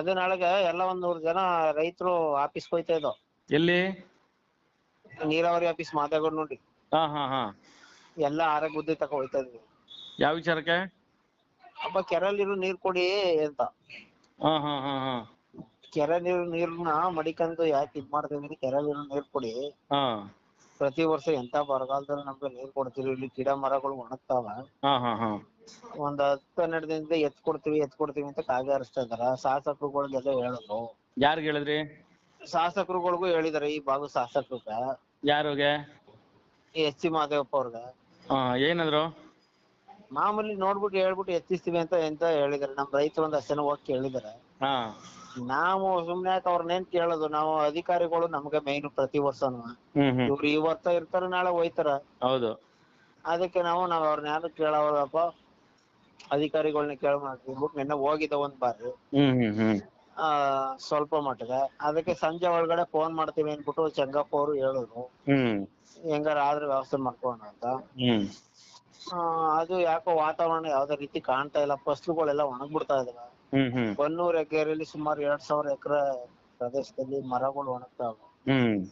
ಅದೇ ನಾಳೆಗೆ ಎಲ್ಲ ಒಂದ್ ನೂರ್ ಜನ ರೈತರು ಆಫೀಸ್ ಹೋಯ್ತಾ ಇದ್ದೋ. ಎಲ್ಲಿ? ನೀರಾವರಿ ಆಫೀಸ್ ಮಾದೇಗೌಡ ನೋಡಿ. ಹಾ ಹಾ ಹಾ. ಎಲ್ಲ ಆರೋಗ್ಯ ಬುದ್ಧಿ ತಕ ಹೋಯ್ತಾ ಇದ್ವಿ. ಯಾವ ವಿಚಾರಕ್ಕೆ? ಅಪ್ಪ ಕೆರೆಯಲ್ಲಿರೋ ನೀರ್ ಕೊಡಿ ಅಂತ. ಹಾ ಹಾ ಹಾ ಹಾ. ಕೆರೆ ನೀರು ನೀರ್ನ ಮಡಿಕೊಂಡು ಯಾಕೆ ಇದ್ ಮಾಡ್ತಿದೀನಿ ಕೆರೆಯಲ್ಲಿರೋ ನೀರ್ ಕೊಡಿ. ಹಾ. ಪ್ರತಿ ವರ್ಷ ಎಂತ ಬರಗಾಲದಲ್ಲಿ ನಮ್ಗೆ ನೀರ್ ಕೊಡ್ತೀರಿ ಇಲ್ಲಿ ಗಿಡ ಮರಗಳು ಒಣಗ್ತಾವ. ಹಾ ಹಾ ಹಾ. ಒಂದ್ ಹತ್ತು ಹನ್ನೆರಡು ದಿನದಿಂದ ಎತ್ ಕೊಡ್ತೀವಿ ಎತ್ ಕೊಡ್ತೀವಿ ಅಂತ ಕಾಗೆ ಹರಿಸ್ತಾ ಇದಾರ. ಶಾಸಕರುಗಳಿಗೆಲ್ಲ ಹೇಳಿದ್ರು ಯಾರ್ಗ ಹೇಳಿದ್ರಿ? ಶಾಸಕರುಗಳಿಗೂ ಹೇಳಿದಾರೆ ಈ ಭಾಗದ ಶಾಸಕರಿಗೆ. ಯಾರಿಗೆ? ಎಚ್ ಸಿ ಮಾದೇವಪ್ಪ ಅವ್ರಿಗೆ. ಹಾ ಏನಂದ್ರು? ಮಾಮೂಲಿ ನೋಡ್ಬಿಟ್ಟು ಹೇಳ್ಬಿಟ್ಟು ಎತ್ತಿಸ್ತೀವಿ ಅಂತ ಎಂತ ಹೇಳಿದಾರೆ. ನಮ್ ರೈತರು ಒಂದ್ ಅಷ್ಟು ಜನ ಹೋಗಿ ಕೇಳಿದಾರೆ. ಹಾ. ನಾವು ಸುಮ್ನೆ ಯಾಕೆ ಅವ್ರನ್ನೇನ್ ಕೇಳೋದು? ನಾವು ಅಧಿಕಾರಿಗಳು ನಮ್ಗೆ ಮೇನ್ ಪ್ರತಿ ವರ್ಷನು. ಹ್ಮ್ ಹ್ಮ್. ಇವ್ರು ಇವತ್ತ ಇರ್ತಾರ ನಾಳೆ ಹೋಯ್ತಾರ. ಹೌದು. ಅದಕ್ಕೆ ನಾವು ನಾವ್ ಅವ್ರನ್ನ ಯಾರು ಕೇಳವಲ್ಲಪ್ಪ? ಅಧಿಕಾರಿಗಳನ್ನ ಕೇಳಿ ನಿನ್ನೆ ಹೋಗಿದ್ದ ಒಂದ್ ಬಾರಿ. ಹ್ಮ್ ಹ್ಮ್ ಹ್ಮ್. ಆ ಸ್ವಲ್ಪ ಮಟ್ಟಿಗೆ. ಅದಕ್ಕೆ ಸಂಜೆ ಒಳಗಡೆ ಫೋನ್ ಮಾಡ್ತೀವಿ ಅಂದ್ಬಿಟ್ಟು ಚಂಗಪ್ಪ ಅವರು ಹೇಳಿದ್ರು. ಹ್ಮ್. ಹೆಂಗಾರ ಆದ್ರೆ ವ್ಯವಸ್ಥೆ ಮಾಡ್ಕೋಣ ಅಂತ. ಹ್ಮ್. ಆ, ಅದು ಯಾಕೋ ವಾತಾವರಣ ಯಾವ್ದೇ ರೀತಿ ಕಾಣ್ತಾ ಇಲ್ಲ. ಫಸ್ಲುಗಳೆಲ್ಲ ಒಣಗ್ಬಿಡ್ತಾ ಇದಾವೆ. ಹ್ಮ್ ಹ್ಮ್. ಬನ್ನೂರ್ ಎಕರೆಯಲ್ಲಿ ಸುಮಾರು ಎರಡ್ ಸಾವಿರ ಎಕರೆ ಪ್ರದೇಶದಲ್ಲಿ ಮರಗಳು ಒಣಗ್ತಾವ. ಹ್ಮ್.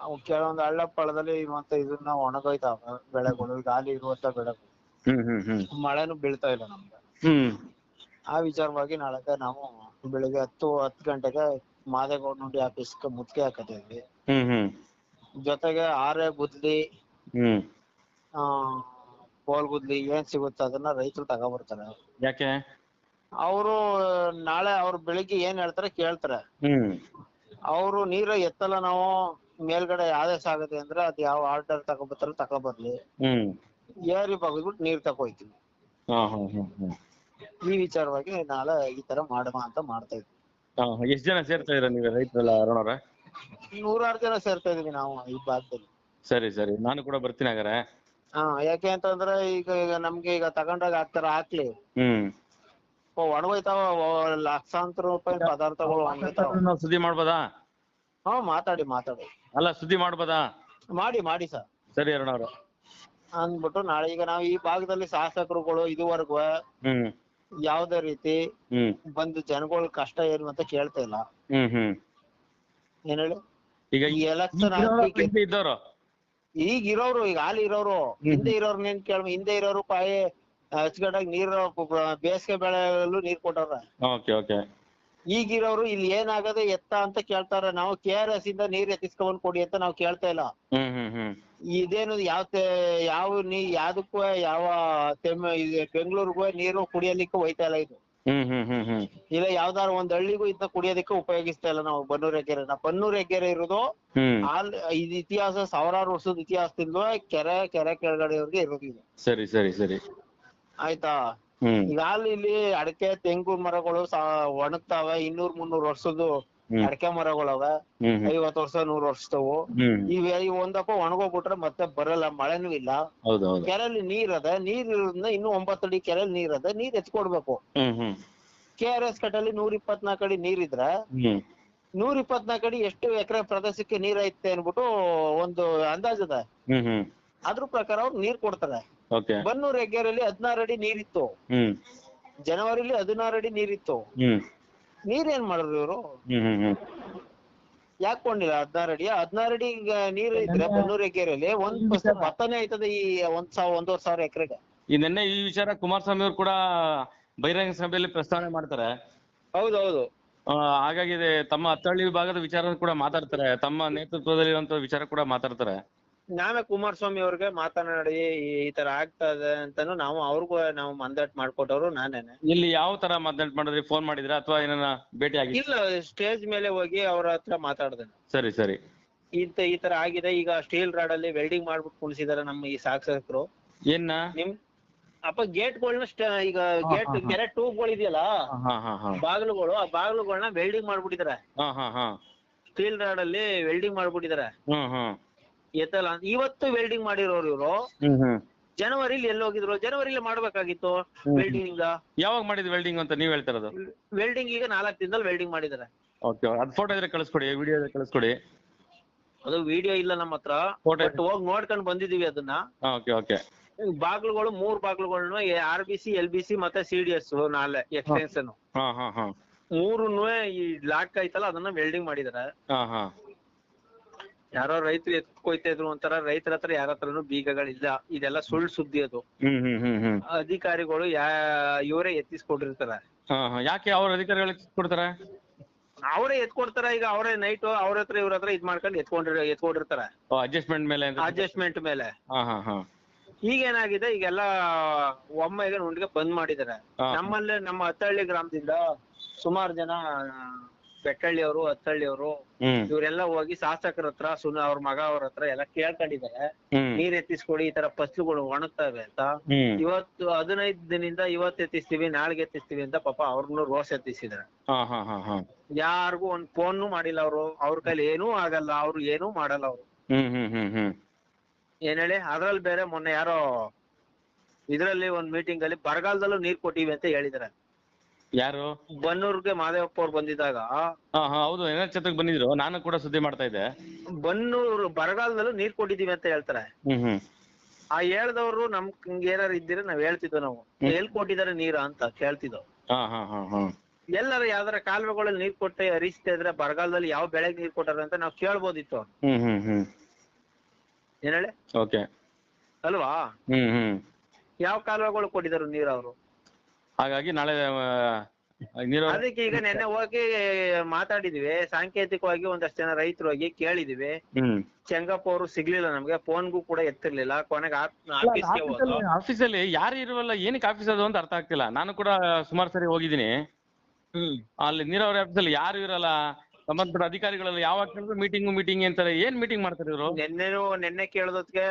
ಅವು ಕೆಲವೊಂದು ಹಳ್ಳ ಪಳ್ಳದಲ್ಲಿ ಮತ್ತೆ ಇದನ್ನ ಒಣಗೋಯ್ತಾವ ಬೆಳೆಗಳು. ಗಾಳಿ ಇರುವಂತ ಬೆಳೆಗಳು. ಹ್ಮ್ ಹ್ಮ್ ಹ್ಮ್. ಮಳೆನೂ ಬೀಳ್ತಾ ಇಲ್ಲ ನಮ್ಗೆ. ಹ್ಮ್. ಆ ವಿಚಾರವಾಗಿ ನಾಳೆ ನಾವು ಬೆಳಿಗ್ಗೆ ಹತ್ತು ಹತ್ತು ಗಂಟೆಗೆ ಮಾದೇಗೌಡ ನೋಡಿ ಆಫೀಸ್ ಮುತ್ತಿಗೆ ಹಾಕತ್ತಿದ್ವಿ. ಹ್ಮ್ ಹ್ಮ್. ಜೊತೆಗೆ ಆರೆ ಗುದ್ಲಿ ಹ್ಮ್. ಆ ಪೋಲ್ ಗುದ್ಲಿ ಏನ್ ಸಿಗುತ್ತೆ ಅದನ್ನ ರೈತರು ತಗೊಬರ್ತಾರೆ ಯಾಕೆ? ಅವರು ನಾಳೆ ಅವ್ರ ಬೆಳಿಗ್ಗೆ ಏನ್ ಹೇಳ್ತಾರೆ ಕೇಳ್ತಾರೆ. ಹ್ಮ್. ಅವರು ನೀರ ಎತ್ತಲ್ಲ ನಾವು ಮೇಲ್ಗಡೆ ಆದೇಶ ಆಗತ್ತೆ ಅಂದ್ರೆ ಅದ್ ಯಾವ ಆರ್ಡರ್ ತಗೊಬರ್ತಾರೋ ತಗೊಬರ್ಲಿ ಹ್ಮ್. ಏರಿ ಬಗ್ದ್ಬಿಟ್ಟು ನೀರ್ ತಗೋಯ್ತೀವಿ ಹಾ ಹಾ ಹಾ ಹಾ. ಈ ವಿಚಾರವಾಗಿ ನಾಳೆ ಈ ತರ ಮಾಡಮ ಅಂತ ಮಾಡ್ತಾ ಇದ್ವಿ. ಹಾ ಎಷ್ಟ್ ಜನ ಸೇರ್ತಾ ಇದ್ರ ನೀವು ರೈತರೆಲ್ಲ ಅರುಣ್ ಅವ್ರೆ? ನೂರಾರು ಜನ ಸೇರ್ತಾ ಇದೀವಿ ನಾವು ಈ ಭಾಗದಲ್ಲಿ. ಸರಿ ಸರಿ. ನಾನು ಕೂಡ ಬರ್ತೀನಿ ಹಾಗಾರೆ ಹಾ ಯಾಕೆ ಅಂತಂದ್ರೆ ಈಗ ಈಗ ನಮ್ಗೆ ಈಗ ತಗೊಂಡಾಗ ಆಗ್ತಾರ ಹಾಕ್ಲಿ. ಹ್ಮ್. ಒಣಗೋಯ್ತಾವ ಒ- ಲಕ್ಷಾಂತರ ರೂಪಾಯಿ ಪದಾರ್ಥಗಳು ಒಣಗೋಯ್ತಾವ. ನಾವು ಸುದ್ದಿ ಮಾಡ್ಬೋದಾ? ಹಾ ಮಾತಾಡಿ ಮಾತಾಡಿ. ಅಲ್ಲ ಸುದ್ದಿ ಮಾಡ್ಬೋದಾ? ಮಾಡಿ ಮಾಡಿ ಸರ್. ಸರಿ ಅರುಣ್ ಅವ್ರೆ. ಅಂದ್ಬಿಟ್ಟು ನಾಳೆ ಈಗ ನಾವು ಈ ಭಾಗದಲ್ಲಿ ಶಾಸಕರುಗಳು ಇದುವರೆಗೂ ಹ್ಮ್. ಯಾವ್ದೇ ರೀತಿ ಹ್ಮ್. ಬಂದು ಜನಗಳ ಕಷ್ಟ ಏನು ಅಂತ ಕೇಳ್ತಾ ಇಲ್ಲ. ಹ್ಮ್ ಹ್ಮ್. ಏನ್ ಹೇಳಿ? ಈಗ ಈ ಎಲೆಕ್ಷನ್ ಇದ್ದವ್ರು. ಈಗ ಇರೋರು ಈಗ ಹಾಲಿ ಇರೋರು. ಹಿಂದೆ ಇರೋರ್ನ ಏನ್ ಕೇಳ ಹಿಂದೆ ಇರೋರು ಪಾಯಿ ಅಚ್ಚುಕಟ್ಟಾಗಿ ನೀರು ಬೇಸಿಗೆ ಬೆಳೆಯಲ್ಲೂ ನೀರ್ ಕೊಟ್ಟವ್ರ. Okay okay. ಈಗಿರೋರು ಇಲ್ಲಿ ಏನಾಗದೆ ಎತ್ತ ಅಂತ ಕೇಳ್ತಾರ. ನಾವು ಕೆ ಆರ್ ಎಸ್ ಇಂದ ನೀರ್ ಎತ್ತಿಸ್ಕೊಂಡ್ ಕೊಡಿ ಅಂತ ನಾವು ಕೇಳ್ತಾ ಇಲ್ಲ. ಹ್ಮ್ ಹ್ಮ್ ಹ್ಮ್. ಇದೇನು ಯಾವ ತೆ- ಯಾವ ನೀ ಯಾವ್ದಕ್ಕೂ ಯಾವ ತೆಮ್ಮ ಬೆಂಗಳೂರಿಗೂ ನೀರು ಕುಡಿಯಲಿಕ್ಕೆ ಹೋಯ್ತಾ ಇಲ್ಲ ಇದು. ಹ್ಮ್ ಹ್ಮ್ ಹ್ಮ್ ಹ್ಮ್. ಇಲ್ಲ ಯಾವ್ದಾರ ಒಂದ್ ಹಳ್ಳಿಗೂ ಇದನ್ನ ಕುಡಿಯೋದಕ್ಕೆ ಉಪಯೋಗಿಸ್ತಾ ಇಲ್ಲ ನಾವು ಬನ್ನೂರ್ ಹೆಗ್ಗೆರೆನ ಬನ್ನೂರ್ ಕೆರೆ ಇರೋದು ಹ್ಮ್. ಇದು ಇತಿಹಾಸ ಸಾವಿರಾರು ವರ್ಷದ ಇತಿಹಾಸದಿಂದ ಕೆರೆ ಕೆರೆ ಕೆಳಗಡೆಯವ್ರಿಗೆ ಇರೋದು ಇದು. ಸರಿ ಸರಿ ಸರಿ. ಆಯ್ತಾ? ಹ್ಮ್. ಈಗ ಅಲ್ಲಿ ಇಲ್ಲಿ ಅಡಕೆ ತೆಂಗು ಮರಗಳು ಸಾ ಒಣಗ್ತಾವೆ. ಇನ್ನೂರ್ ಮುನ್ನೂರ್ ವರ್ಷದ್ದು ಅಡಕೆ ಮರಗಳವ ಐವತ್ ವರ್ಷ ನೂರ್ ವರ್ಷದವು. ಇವ ಇವ್ ಒಂದಪ್ಪ ಒಣಗೋಗ್ಬಿಟ್ರೆ ಮತ್ತೆ ಬರಲ್ಲ ಮಳೆನೂ ಇಲ್ಲ. ಕೆರೆಯಲ್ಲಿ ನೀರ್ ಅದ. ನೀರ್ ಇರೋದ್ರಿಂದ ಇನ್ನು ಒಂಬತ್ತು ಅಡಿ ಕೆರೆಯಲ್ಲಿ ನೀರ್ ಅದ. ನೀರ್ ಎತ್ಕೊಡ್ಬೇಕು. ಕೆ ಆರ್ ಎಸ್ ಕಟ್ಟಲ್ಲಿ ನೂರ್ ಇಪ್ಪತ್ನಾಲ್ಕು ಅಡಿ ನೀರ್ ಇದ್ರೆ. ನೂರ ಇಪ್ಪತ್ನಾಲ್ಕು ಅಡಿ ಎಷ್ಟು ಎಕರೆ ಪ್ರದೇಶಕ್ಕೆ ನೀರ್ ಐತೆ ಅನ್ಬಿಟ್ಟು ಒಂದು ಅಂದಾಜದ ಅದ್ರ ಪ್ರಕಾರ ಅವ್ರು ನೀರ್ ಕೊಡ್ತಾರೆ. ಬನ್ನೂರ್ ಹೆಗ್ಗೇರಲ್ಲಿ ಹದಿನಾರು ಅಡಿ ನೀರಿತ್ತು. ಜನವರಿಲಿ ಹದಿನಾರು ಅಡಿ ನೀರಿತ್ತು. ಹ್ಮ್ ನೀರ್ ಏನ್ ಮಾಡಿದ್ರು ಇವ್ರು? ಹ್ಮ್ ಹ್ಮ್ ಹ್ಮ್. ಯಾಕೆ ಕೊಂಡಿಲ್ಲ? ಹದಿನಾರು ಅಡಿ? ಹದಿನಾರು ಅಡಿ ಈಗ ನೀರು ಇದ್ರೆ ಮುನ್ನೂರು ಎಕೇರಿಯಲ್ಲಿ ಒಂದ್ ಫಸಲು ಆಯ್ತದ ಆಯ್ತದೆ ಈ ಒಂದ್ ಸಾವಿರ ಒಂದೂವರೆ ಸಾವಿರ ಎಕರೆಗೆ. ಈ ನಿನ್ನೆ ಈ ವಿಚಾರ ಕುಮಾರಸ್ವಾಮಿ ಅವರು ಕೂಡ ಬಹಿರಂಗ ಸಭೆಯಲ್ಲಿ ಪ್ರಸ್ತಾವನೆ ಮಾಡ್ತಾರೆ. ಹೌದೌದು. ಆ, ಹಾಗಾಗಿ ಇದು ತಮ್ಮ ಹತ್ತಳ್ಳಿ ವಿಭಾಗದ ವಿಚಾರ ಕೂಡ ಮಾತಾಡ್ತಾರೆ. ತಮ್ಮ ನೇತೃತ್ವದಲ್ಲಿರುವಂತ ವಿಚಾರ ಕೂಡ ಮಾತಾಡ್ತಾರೆ. ನಾವೇ ಕುಮಾರಸ್ವಾಮಿ ಅವ್ರಿಗೆ ಮಾತನಾಡಿ ಈ- ಈ ತರ ಆಗ್ತಾ ಇದೆ ಅಂತಾನು ನಾವು ಅವ್ರಿಗೂ ನಾವು ಮಂದಾಟ್ ಮಾಡ್ಕೊಟ್ಟವ್ರು ನಾನೇನೆ. ಇಲ್ಲಿ ಯಾವ ತರ ಮಾತನಾಡ್ ಮಾಡಿದ್ರಿ? ಫೋನ್ ಮಾಡಿದ್ರ ಅಥವಾ ಏನನ್ನ ಭೇಟಿ ಆಗಿ ಇಲ್ಲ ಸ್ಟೇಜ್ ಮೇಲೆ ಹೋಗಿ ಅವ್ರ ಹತ್ರ ಮಾತಾಡ್ದೆ ಸರಿ ಸರಿ. ಇಂತ ಈ ತರ ಆಗಿದೆ ಈಗ ಸ್ಟೀಲ್ ರಾಡ್ ಅಲ್ಲಿ ವೆಲ್ಡಿಂಗ್ ಮಾಡ್ಬಿಟ್ಟು ಕುಣಿಸಿದಾರೆ ನಮ್ಮ ಈ ಶಾಸಕರು ಏನ್ನ? ನಿಮ್ ಅಪ್ಪ ಗೇಟ್ಗಳನ್ನ ಈಗ ಗೇಟ್. ಕೆರೆ ಟ್ಯೂಬ್ಗಳು ಇದೆಯಲ್ಲ ಹಾ ಹಾ ಹಾ ಬಾಗಿಲುಗಳು ಆ ಬಾಗಿಲುಗಳನ್ನ ವೆಲ್ಡಿಂಗ್ ಮಾಡ್ಬಿಟ್ಟಿದಾರೆ. ಹಾ ಹಾ ಹಾ. ಸ್ಟೀಲ್ ರಾಡ್ ಅಲ್ಲಿ ವೆಲ್ಡಿಂಗ್ ಮಾಡ್ಬಿಟ್ಟಿದಾರೆ. ಹ್ಮ್ ಹ್ಮ್. ಎತ್ತಲ್ಲ ಇವತ್ತು ವೆಲ್ಡಿಂಗ್ ಮಾಡಿರೋರು ಇವರು. ಜನವರಿಲಿ ಎಲ್ಲಿ ಹೋಗಿದ್ರು? ಜನವರಿಲಿ ಮಾಡ್ಬೇಕಾಗಿತ್ತು. ವೆಲ್ಡಿಂಗ್ ಯಾವಾಗ ಮಾಡಿದ್ ವೆಲ್ಡಿಂಗ್ ಅಂತ ನೀವ್ ಹೇಳ್ತಿರೋದು ವೆಲ್ಡಿಂಗ್ ಈಗ ನಾಲ್ಕು ದಿನದಲ್ಲಿ ವೆಲ್ಡಿಂಗ್ ಮಾಡಿದ್ದಾರೆ. ಓಕೆ ಅದ್ ಫೋಟೋ ಇದ್ರೆ ಕಳಿಸ್ಕೊಡಿ ವಿಡಿಯೋ ಇದ್ರೆ ಕಳಿಸ್ಕೊಡಿ. ಅದು ವಿಡಿಯೋ ಇಲ್ಲ ನಮ್ಮ ಹತ್ರ. ಬಟ್ ಹೋಗಿ ನೋಡ್ಕೊಂಡ್ ಬಂದಿದೀವಿ ಅದನ್ನ. ಓಕೆ ಓಕೆ ಬಾಗ್ಲುಗಳು ಮೂರ್ ಬಾಗ್ಲುಗಳನ್ನ R B C L B C ಮತ್ತೆ ಸಿ ಡಿ ಎಸ್ ನಾಳೆ ಎಕ್ಸ್ಟೆನ್ಷನ್ ಹಾ. ಈ ಲಾಕ್ ಐತಲ್ಲ ಅದನ್ನ ವೆಲ್ಡಿಂಗ್ ಮಾಡಿದಾರೆ ಹಾ ಹಾ. ಯಾರೋ ರೈತರು ಎತ್ಕೊಯ್ತಾ ಇದ್ರು ಒಂಥರ ರೈತರ ಹತ್ರ ಯಾರ ಹತ್ರನು ಬೀಗಗಳಿಲ್ಲ. ಇದೆಲ್ಲ ಸುಳ್ಳು ಸುದ್ದಿ ಅದು. ಹ್ಮ್ ಹ್ಮ್ ಹ್ಮ್ ಹ್ಮ್. ಅಧಿಕಾರಿಗಳು ಯಾ ಇವರೇ ಎತ್ತಿಸ್ಕೊಂಡಿರ್ತಾರ. ಹಾ ಹಾ. ಯಾಕೆ ಅವ್ರ ಅಧಿಕಾರಿಗಳಿಗೆ ಕೊಡ್ತಾರೆ ಅವರೇ ಎತ್ಕೊಡ್ತಾರ ಈಗ ಅವರೇ ನೈಟ್ ಅವ್ರ ಹತ್ರ ಇವ್ರ ಹತ್ರ ಇದ್ ಮಾಡ್ಕೊಂಡು ಎತ್ಕೊಂಡಿರ ಎತ್ಕೊಂಡಿರ್ತಾರ ಅಡ್ಜಸ್ಟ್ಮೆಂಟ್ ಮೇಲೆ ಅಂತ. ಅಡ್ಜಸ್ಟ್ಮೆಂಟ್ ಮೇಲೆ. ಹಾ ಹಾ ಹಾ. ಈಗ ಏನಾಗಿದೆ ಈಗೆಲ್ಲ ಒಮ್ಮೆಗೆ ನುಂಡಿಗೆ ಬಂದ್ ಮಾಡಿದಾರೆ ಹಾ. ನಮ್ಮಲ್ಲೇ ನಮ್ಮ ಅತ್ತಹಳ್ಳಿ ಗ್ರಾಮದಿಂದ ಸುಮಾರು ಜನ ಬೆಟ್ಟಳ್ಳಿಯವರು ಹತ್ತಹಳ್ಳಿಯವರು ಹ್ಮ್. ಇವರೆಲ್ಲ ಹೋಗಿ ಶಾಸಕರ ಹತ್ರ ಸುನ ಅವ್ರ ಮಗ ಅವ್ರ ಹತ್ರ ಎಲ್ಲ ಕೇಳ್ಕೊಂಡಿದ್ದಾರೆ. ನೀರ್ ಎತ್ತಿಸ್ಕೊಡಿ ಈ ತರ ಫಸ್ಲುಗಳು ಒಣಗ್ತವೆ ಅಂತ. ಇವತ್ತು ಹದಿನೈದು ದಿನದಿಂದ ಇವತ್ತು ಎತ್ತಿಸ್ತೀವಿ ನಾಳೆಗೆ ಎತ್ತಿಸ್ತೀವಿ ಅಂತ ಪಾಪ ಅವ್ರನ್ನು ರೋಸ್ ಎತ್ತಿಸಿದಾರೆ ಯಾರಿಗೂ ಒಂದ್ ಫೋನ್ ಮಾಡಿಲ್ಲ ಅವರು. ಅವ್ರ ಕೈಲಿ ಏನೂ ಆಗಲ್ಲ ಅವ್ರು ಏನೂ ಮಾಡಲ್ಲ ಅವ್ರು. ಏನ್ ಹೇಳಿ? ಅದ್ರಲ್ಲಿ ಬೇರೆ ಮೊನ್ನೆ ಯಾರೋ ಇದ್ರಲ್ಲಿ ಒಂದ್ ಮೀಟಿಂಗ್ ಅಲ್ಲಿ ಬರಗಾಲದಲ್ಲೂ ನೀರ್ ಕೊಟ್ಟಿವಿ ಅಂತ ಹೇಳಿದಾರೆ ಯಾರು? ಬನ್ನೂರ್ಗೆ ಮಾದೇವಪ್ಪ ಅವ್ರು ಬಂದಿದ್ದಾಗ ಹಾ ಹಾ ಹೌದು. ಎನ್ ಎಚ್ ಬಂದಿದ್ರು. ನಾನು ಕೂಡ ಸುದ್ದಿ ಮಾಡ್ತಾ ಇದ್ದೆ. ಬನ್ನೂರು ಬರಗಾಲದಲ್ಲೂ ನೀರ್ ಕೊಟ್ಟಿದೀವಿ ಅಂತ ಹೇಳ್ತಾರೆ. ಹ್ಮ್ ಹ್ಮ್. ಆ ಹೇಳ್ದವ್ರು ನಮ್ ಏನಾರು ಇದ್ದಿದ್ರೆ ನಾವ್ ಹೇಳ್ತಿದ್ವು ನಾವು. ಎಲ್ ಕೊಟ್ಟಿದಾರೆ ನೀರ ಅಂತ ಕೇಳ್ತಿದ್ವು ಹಾ ಹಾ ಹಾ ಹಾ. ಎಲ್ಲಾರ ಯಾವ್ದಾರ ಕಾಲುವೆಗಳಲ್ಲಿ ನೀರ್ ಕೊಟ್ಟೆ ಹರಿಸ್ತಾ ಇದ್ರೆ ಬರಗಾಲದಲ್ಲಿ ಯಾವ ಬೆಳೆಗೆ ನೀರ್ ಕೊಟ್ಟಾರ ಅಂತ ನಾವ್ ಕೇಳ್ಬೋದಿತ್ತು. ಹ್ಮ್ ಹ್ಮ್ ಹ್ಮ್. ಏನ್ ಹೇಳಿ? ಓಕೆ. ಅಲ್ವಾ? ಹ್ಮ್ ಹ್ಮ್. ಯಾವ ಕಾಲುವೆಗಳು ಕೊಟ್ಟಿದಾರು ನೀರ್ ಅವರು? ಹಾಗಾಗಿ ನಾಳೆ ಅದಕ್ಕೆ ಈಗ ನೆನ್ನೆ ಹೋಗಿ ಮಾತಾಡಿದಿವಿ. ಸಾಂಕೇತಿಕವಾಗಿ ಒಂದಷ್ಟು ಜನ ರೈತರು ಹೋಗಿ ಕೇಳಿದಿವಿ. ಹ್ಮ್. ಚೆಂಗಪ್ಪ ಅವರು ಸಿಗ್ಲಿಲ್ಲ ನಮ್ಗೆ. ಫೋನ್ಗೂ ಕೂಡ ಎತ್ತಿರ್ಲಿಲ್ಲ. ಕೊನೆಗೆ ಆಫೀಸ್ಗೆ ಹೋದ್ರು ಆಫೀಸಲ್ಲಿ ಯಾರು ಇರುವಲ್ಲ ಏನಕ್ಕೆ ಆಫೀಸ್ ಅದು ಅಂತ ಅರ್ಥ ಆಗ್ತಿಲ್ಲ. ನಾನು ಕೂಡ ಸುಮಾರು ಸರಿ ಹೋಗಿದ್ದೀನಿ. ಹ್ಮ್. ಅಲ್ಲಿ ನೀರಾವರಿ ಆಫೀಸಲ್ಲಿ ಯಾರು ಇರಲ್ಲ. ಸಂಬಂಧಪಟ್ಟ ಅಧಿಕಾರಿಗಳೆಲ್ಲ ಯಾವಾಗ ಕೇಳಿದ್ರು ಮೀಟಿಂಗ್ ಮೀಟಿಂಗ್ ಅಂತಾರೆ ಏನ್ ಮೀಟಿಂಗ್ ಮಾಡ್ತಾರೆ ಇವರು? ನಿನ್ನೆ ನೆನ್ನೆ ಕೇಳೋದಕ್ಕೆ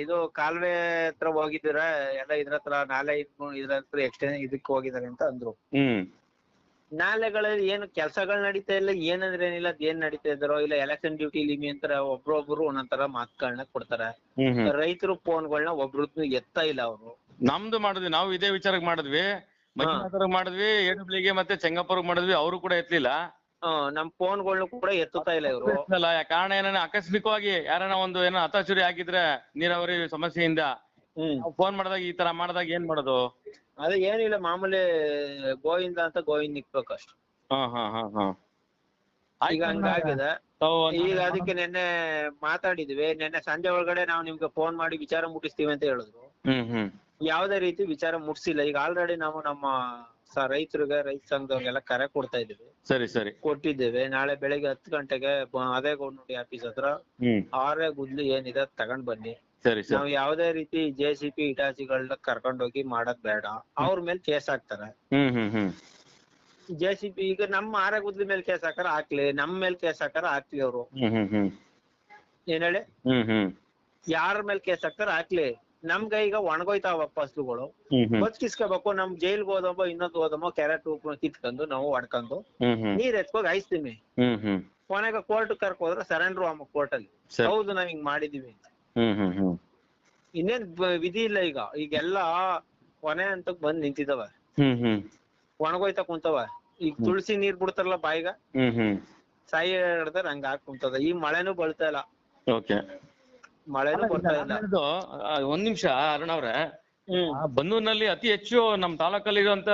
ಇದು ಕಾಲುವೆ ಹತ್ರ ಹೋಗಿದ್ದೀರ? ಎಲ್ಲ ಇದ್ರ ಹತ್ರ ನಾಲೆ ಇದ್- ಇದ್ರ ಹತ್ರ ಎಕ್ಸ್ಟೆನ್ ಇದಕ್ಕೆ ಹೋಗಿದಾರೆ ಅಂತ ಅಂದ್ರು. ಹ್ಮ್. ನಾಲೆಗಳಲ್ಲಿ ಏನು ಕೆಲಸಗಳು ನಡೀತಾ ಇಲ್ಲ ಏನಂದ್ರೆ ಏನಿಲ್ಲ ಏನ್ ನಡೀತಾ ಇದ್ದಾರೋ ಇಲ್ಲ ಎಲೆಕ್ಷನ್ ಡ್ಯೂಟಿ ಲಿಮಿ ಅಂತಾರೆ ಒಬ್ರೊಬ್ರು ಒಂದೊಂದರ ಮಾತುಗಳನ್ನ ಕೊಡ್ತಾರೆ. ಹ್ಮ್ ಹ್ಮ್. ರೈತರು ಫೋನ್ಗಳನ್ನ ಒಬ್ರದ್ದು ಎತ್ತಾ ಇಲ್ಲ ಅವರು. ನಮ್ದು ಮಾಡಿದ್ವಿ ನಾವು ಇದೇ ವಿಚಾರಕ್ಕೆ ಮಾಡಿದ್ವಿ. ಮಂಜುನಾಥವ್ರಿಗೆ ಮಾಡಿದ್ವಿ ಎಡಬ್ಲಿಗೆ ಮತ್ತೆ ಚೆಂಗಪ್ಪವ್ರಿಗೆ ಮಾಡಿದ್ವಿ ಅವರು ಕೂಡ ಎತ್ತಲಿಲ್ಲ ನಮ್ ಫೋನ್ಗಳ್ನು ಕೂಡ ಎತ್ತುತ್ತಾ ಇಲ್ಲ ಇವರು. ಅಲ್ಲ ಕಾರಣ ಏನಾನ ಆಕಸ್ಮಿಕವಾಗಿ ಯಾರನ ಒಂದು ಏನೋ ಹತಾಶುರಿ ಆಗಿದ್ರೆ ನೀರಾವರಿ ಸಮಸ್ಯೆಯಿಂದ ಹ್ಮ್. ಫೋನ್ ಮಾಡಿದಾಗ ಈ ತರ ಮಾಡಿದಾಗ ಏನ್ ಮಾಡೋದು? ಅದೇ ಏನಿಲ್ಲ ಮಾಮೂಲಿ ಗೋವಿಂದ ಅಂತ ಗೋವಿಂದ್ ನಿಕ್ಬೇಕು ಅಷ್ಟು ಹಾ ಹಾ ಹಾ. ಹಾ ಈಗ ಹಂಗಾಗಿದೆ ತಾವು ಈಗ ಅದಕ್ಕೆ ನಿನ್ನೆ ಮಾತಾಡಿದ್ವಿ. ನಿನ್ನೆ ಸಂಜೆ ಒಳಗಡೆ ನಾವು ನಿಮ್ಗೆ ಫೋನ್ ಮಾಡಿ ವಿಚಾರ ಮುಟ್ಟಿಸ್ತೀವಿ ಅಂತ ಹೇಳಿದ್ರು. ಹ್ಮ್ ಹ್ಮ್. ಯಾವ್ದೇ ರೀತಿ ವಿಚಾರ ಮುಟ್ಸಿಲ್ಲ. ಈಗ ಆಲ್ರೆಡಿ ನಾವು ನಮ್ಮ ಸ ರೈತರಿಗೆ ರೈತ ಸಂಘದವ್ರಿಗೆಲ್ಲ ಕರೆ ಕೊಡ್ತಾ ಇದೀವಿ ಸರಿ ಸರಿ. ಕೊಟ್ಟಿದ್ದೇವೆ. ನಾಳೆ ಬೆಳಿಗ್ಗೆ ಹತ್ತು ಗಂಟೆಗೆ ಬ- ಅದೇ ಗೌರ್ಮೆಂಟ್ ಆಫೀಸ್ ಹತ್ರ ಹ್ಮ್. ಆರೇ ಗುದ್ಲಿ ಏನಿದೆ ಅದ್ ತಗೊಂಡ್ ಬನ್ನಿ. ಸರಿ ಸರಿ. ನಾವ್ ಯಾವ್ದೇ ರೀತಿ ಜೆ ಸಿ ಪಿ ಇಟಾಚಿಗಳನ್ನ ಕರ್ಕೊಂಡೋಗಿ ಮಾಡೋದ್ ಬೇಡ. ಅವ್ರ ಮೇಲೆ ಕೇಸ್ ಹಾಕ್ತಾರೆ. ಹ್ಮ್ ಹ್ಮ್ ಹ್ಮ್. ಜೆ ಸಿ ಪಿ ಈಗ ನಮ್ಮ ಆರೆ ಗುದ್ಲಿ ಮೇಲೆ ಕೇಸ್ ಹಾಕಾರ ಹಾಕ್ಲಿ ನಮ್ ಮೇಲೆ ಕೇಸ್ ಹಾಕಾರ ಹಾಕ್ಲಿ ಅವ್ರು. ಹ್ಮ್ ಹ್ಮ್ ಹ್ಮ್. ಏನ್ ಹೇಳಿ? ಹ್ಮ್ ಹ್ಮ್. ಯಾರ ಮೇಲೆ ಕೇಸ್ ಹಾಕ್ತಾರ ಹಾಕ್ಲಿ. ನಮ್ಗೆ ಈಗ ಒಣಗೋಯ್ತಾವ ಫಸ್ಲುಗಳು ಬದುಕಿಸ್ಕೋಬೇಕು ನಮ್ ಜೈಲ್ಗೆ ಹೋದಮ್ಮ ಇನ್ನೊಂದು ಹೋದಮ್ಮ ಕ್ಯಾರೆಟ್ ಉಪ್ಪು ಕಿತ್ಕೊಂಡು ನಾವು ಒಡ್ಕೊಂಡು ನೀರ್ ಎತ್ಕೋಗಿ ಹಾಯಿಸ್ತೀವಿ ಕೊನೆಗ ಕೋರ್ಟ್ ಕರ್ಕ ಹೋದ್ರೆ ಸರೆಂಡರ್ ಅಮ್ಮ ಕೋರ್ಟ್ ಅಲ್ಲಿ ಹೌದು ನಾವ್ ಹಿಂಗ್ ಮಾಡಿದೀವಿ ಅಂತ. ಇನ್ನೇನ್ ವಿಧಿ ಇಲ್ಲ ಈಗ. ಈಗೆಲ್ಲ ಕೊನೆ ಅಂತ ಬಂದ್ ನಿಂತಿದಾವ. ಒಣಗೋಯ್ತಾ ಕುಂತವ. ಈಗ ತುಳಸಿ ನೀರ್ ಬಿಡ್ತಾರಲ್ಲ ಬಾಯಿಗ? ಸಾಯಿ ಹಿಡ್ದಾರ ಹಂಗ ಹಾಕ್ ಕುಂತದ. ಈ ಮಳೆನೂ ಬಳ್ತಾ ಇಲ್ಲ. ಮಳೆನೂ ಬರ್ತಾ ಇಲ್ಲ. ಇದು ಒಂದ್ ನಿಮಿಷ ಅರುಣ್ ಅವ್ರೆ. ಹ್ಮ್. ಆ, ಅತಿ ಹೆಚ್ಚು ನಮ್ ತಾಲೂಕಲ್ಲಿ ಇರುವಂತ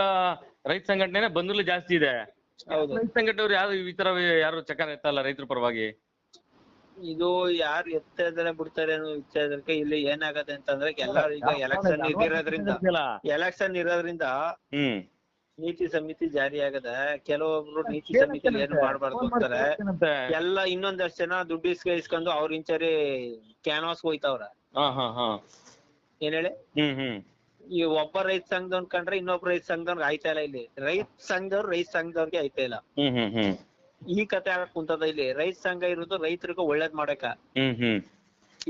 ರೈತ ಸಂಘಟನೆ ಬಂದೂರ್ಲಿ ಜಾಸ್ತಿ ಇದೆ. ಹೌದು. ರೈತ ಸಂಘಟನೆಯವ್ರು ಯಾರು ಈ ತರ ಯಾರು ಚಕಾರ ಎತ್ತಲ್ಲ ರೈತರ ಪರವಾಗಿ? ಇದು ಯಾರು ಎತ್ತ ಇದಾರೆ ಬಿಡ್ತಾರೆ ಅನ್ನೋ ವಿಚಾರಕ್ಕೆ ಇಲ್ಲಿ ಏನಾಗತ್ತೆ ಅಂತಂದ್ರೆ ಎಲ್ಲಾರು ಈಗ ಎಲೆಕ್ಷನ್ ಇದಿರೋದ್ರಿಂದ ಎಲೆಕ್ಷನ್ ಇರೋದ್ರಿಂದ ಹ್ಮ್. ನೀತಿ ಸಮಿತಿ ಜಾರಿ ಆಗದ ಕೆಲವೊಬ್ರು ನೀತಿ ಸಮಿತಿ ಏನು ಮಾಡ್ಬಾರ್ದು ಅಂತಾರೆ. ಎಲ್ಲ ಇನ್ನೊಂದಷ್ಟು ಜನ ದುಡ್ಡು ಇಸ್ಕ ಇಸ್ಕೊಂಡು ಅವ್ರ ಇಂಚರಿ ಕ್ಯಾನ್ವಾಸ್ ಹೋಯ್ತವ್ರ. ಏನ್ ಹೇಳಿ? ಈ ಒಬ್ಬ ರೈತ ಸಂಘದವ್ನ್ ಕಂಡ್ರೆ ಇನ್ನೊಬ್ಬ ರೈತ ಸಂಘದವ್ರಿಗೆ ಆಯ್ತಾ ಇಲ್ಲ ಇಲ್ಲಿ. ರೈತ ಸಂಘದವ್ರು ರೈತ ಸಂಘದವ್ರಿಗೆ ಆಯ್ತಾ ಇಲ್ಲ. ಈ ಕತೆ ಆಗಕ್ ಕುಂತದ ಇಲ್ಲಿ. ರೈತ ಸಂಘ ಇರೋದು ರೈತರಿಗೆ ಒಳ್ಳೇದ್ ಮಾಡಕ.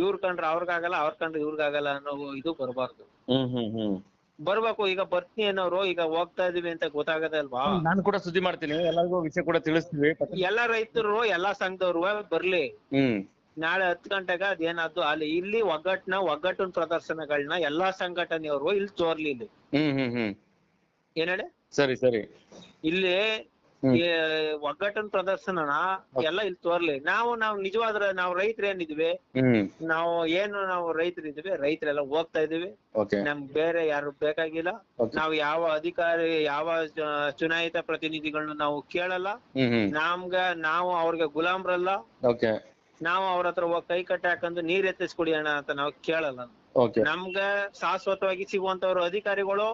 ಇವ್ರ್ ಕಂಡ್ರೆ ಅವ್ರಿಗಾಗಲ್ಲ ಅವ್ರ ಕಂಡ್ರೆ ಇವ್ರಿಗಾಗಲ್ಲ ಅನ್ನೋ ಇದು ಬರಬಾರ್ದು. ಬರ್ಬೇಕು ಈಗ ಬರ್ತೀನಿ ಅನ್ನೋರು ಈಗ ಹೋಗ್ತಾ ಇದೀವಿ ಅಂತ ಗೊತ್ತಾಗದೆ ಅಲ್ವಾ? ನಾನು ಕೂಡ ಸುದ್ದಿ ಮಾಡ್ತೀನಿ ಎಲ್ಲರಿಗೂ ವಿಷಯ ಕೂಡ ತಿಳಿಸ್ತೀವಿ ಎಲ್ಲಾ ರೈತರು ಎಲ್ಲಾ ಸಂಘದವ್ರು ಬರ್ಲಿ. ಹ್ಮ್. ನಾಳೆ ಹತ್ತು ಗಂಟೆಗೆ ಅದೇನಾದ್ರು ಅಲ್ಲಿ ಇಲ್ಲಿ ಒಗ್ಗಟ್ಟಿನ ಒಗ್ಗಟ್ಟಿನ ಪ್ರದರ್ಶನಗಳನ್ನ ಎಲ್ಲಾ ಸಂಘಟನೆಯವರು ಇಲ್ಲಿ ತೋರ್ಲಿ ಇಲ್ಲಿ. ಹ್ಮ್ ಹ್ಮ್ ಹ್ಮ್. ಏನ್ ಹೇಳಿ? ಸರಿ ಸರಿ. ಇಲ್ಲಿ. ಈ ಒಗ್ಗಟ್ಟಿನ ಪ್ರದರ್ಶನನ ಎಲ್ಲ ಇಲ್ಲಿ ತೋರ್ಲಿ. ನಾವು ನಾವು ನಿಜವಾದ್ರ ನಾವು ರೈತರು ಏನಿದ್ವಿ ನಾವು ಏನು ನಾವು ರೈತರಿದ್ವಿ ರೈತರೆಲ್ಲ ಹೋಗ್ತಾ ಇದೀವಿ. ನಮ್ಗ್ ಬೇರೆ ಯಾರು ಬೇಕಾಗಿಲ್ಲ. ನಾವು ಯಾವ ಅಧಿಕಾರಿ ಯಾವ ಚುನಾಯಿತ ಪ್ರತಿನಿಧಿಗಳನ್ನ ನಾವು ಕೇಳಲ್ಲ. ನಮ್ಗ ನಾವು ಅವ್ರಿಗೆ ಗುಲಾಮ್ರಲ್ಲ. ನಾವು ಅವ್ರ ಹತ್ರ ಹೋಗಿ ಕೈ ಕಟ್ಟಿ ಹಾಕೊಂಡು ನೀರ್ ಎತ್ತಿಸ್ಕೊಡಿ ಅಣ್ಣ ಅಂತ ನಾವು ಕೇಳಲ್ಲ. ನಮ್ಗ ಶಾಶ್ವತವಾಗಿ ಸಿಗುವಂತವ್ರು ಅಧಿಕಾರಿಗಳು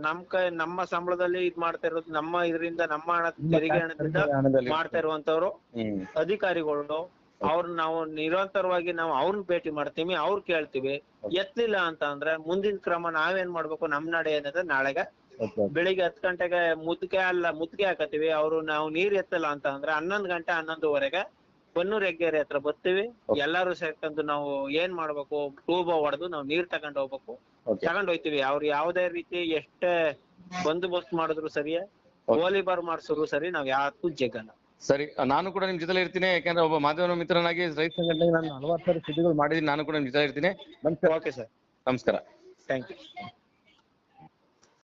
ನಮ್ ಕ ನಮ್ಮ ಸಂಬಳದಲ್ಲಿ ಇದ್ ಮಾಡ್ತಾ ಇರೋದು ನಮ್ಮ ಇದರಿಂದ ನಮ್ಮ ಹಣ ತೆರಿಗೆ ಹಣದಿಂದ ಹಣದಲ್ಲಿ ಮಾಡ್ತಾ ಇರುವಂತವ್ರು ಹ್ಮ್. ಅಧಿಕಾರಿಗಳು. ಅವ್ರನ್ನ ನಾವು ನಿರಂತರವಾಗಿ ನಾವು ಅವ್ರನ್ನ ಭೇಟಿ ಮಾಡ್ತೀವಿ ಅವ್ರು ಕೇಳ್ತೀವಿ. ಎತ್ತಲಿಲ್ಲ ಅಂತ ಅಂದ್ರೆ ಮುಂದಿನ ಕ್ರಮ ನಾವೇನ್ ಮಾಡ್ಬೇಕು ನಮ್ ನಡೆ ಏನಂದ್ರೆ ನಾಳೆಗೆ. ಓಕೆ ಬೆಳಿಗ್ಗೆ ಹತ್ತು ಗಂಟೆಗೆ ಮುದ್ಕೆ ಅಲ್ಲ ಮುದ್ಕೆ ಹಾಕತ್ತೀವಿ. ಅವ್ರು ನಾವು ನೀರ್ ಎತ್ತಲ್ಲ ಅಂತ ಅಂದ್ರೆ ಹನ್ನೊಂದು ಗಂಟೆ ಹನ್ನೊಂದುವರೆಗೆ ಬನ್ನೂರ್ ಹೆಗ್ಗೇರಿ ಹತ್ರ ಬರ್ತೀವಿ. ಎಲ್ಲಾರು ಸೇರ್ಕೊಂಡು ನಾವು ಏನ್ ಮಾಡ್ಬೇಕು ಟೂಬ ಹೊಡೆದು ನಾವು ನೀರ್ ತಗೊಂಡ್ ಹೋಗ್ಬೇಕು. ತಗೊಂಡ್ ಹೋಯ್ತಿವಿ. ಅವ್ರು ಯಾವ್ದೇ ರೀತಿ ಎಷ್ಟೇ ಬಂದೋಬಸ್ತ್ ಮಾಡಿದ್ರು ಸರಿಯೇ ಗೋಲಿಬಾರ್ ಮಾಡ್ಸಿದ್ರು ಸರಿ ನಾವ್ ಯಾವತ್ತೂ ಜಗ್ಗಲ್ಲ ಸರಿ ನಾನು ಕೂಡ ನಿಮ್ ಜೊತೆ ಇರ್ತೀನಿ ಯಾಕಂದ್ರೆ ಒಬ್ಬ ಮಾಧ್ಯಮ ಮಿತ್ರನಾಗಿ ರೈತ ಸಂಘಟನೆಗೆ ನಾನು ಹಲವಾರು ಸಾರಿ ಸುದ್ದಿಗಳು ಮಾಡಿದೀನಿ ನಾನು ಕೂಡ ನಿಮ್ ಜೊತೆ ಇರ್ತೀನಿ. ನಮಸ್ಕಾರ. ಓಕೆ ಸರ್ ನಮಸ್ಕಾರ. Thank you